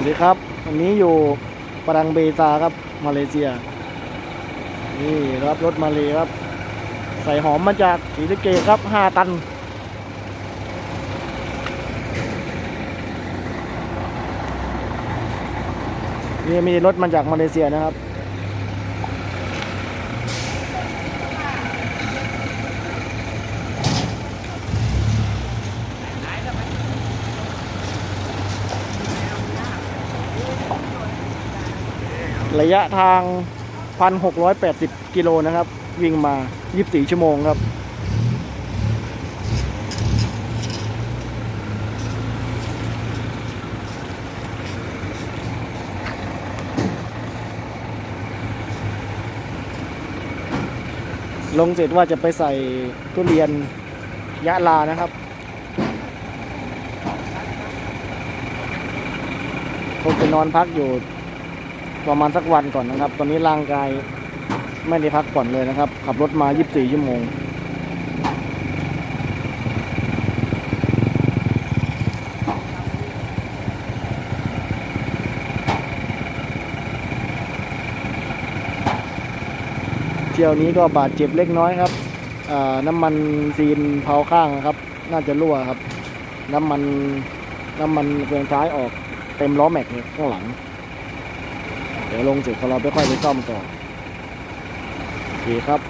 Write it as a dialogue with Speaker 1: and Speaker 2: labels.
Speaker 1: วัสดีครับ วันนี้อยู่ปรังเบซาครับ มาเลเซีย นี่รับรถมาเลยครับ ใส่หอมมาจากศรีสะเกษครับ5ตัน นี่มีรถมาจากมาเลเซียนะครับ ระยะทาง 1,680 กิโลนะครับ วิ่งมา 24 ชั่วโมงครับ ลงเสร็จว่าจะไปใส่ทุเรียนยะลานะครับคงจะนอนพักอยู่ ประมาณสักวันก่อนนะครับ ตอนนี้ร่างกายไม่ได้พักผ่อนเลยนะครับ ขับรถมา 24 ชั่วโมง เที่ยวนี้ก็บาดเจ็บเล็กน้อยครับน้ำมันซีนเผาข้างนะครับ น่าจะรั่วครับ น้ำมันน้ำมันเฟืองท้ายออกเต็มล้อแม็กซ์เลยข้างหลัง เดี๋ยวลงเสร็จเราไปค่อยไปซ่อมต่อดีครับ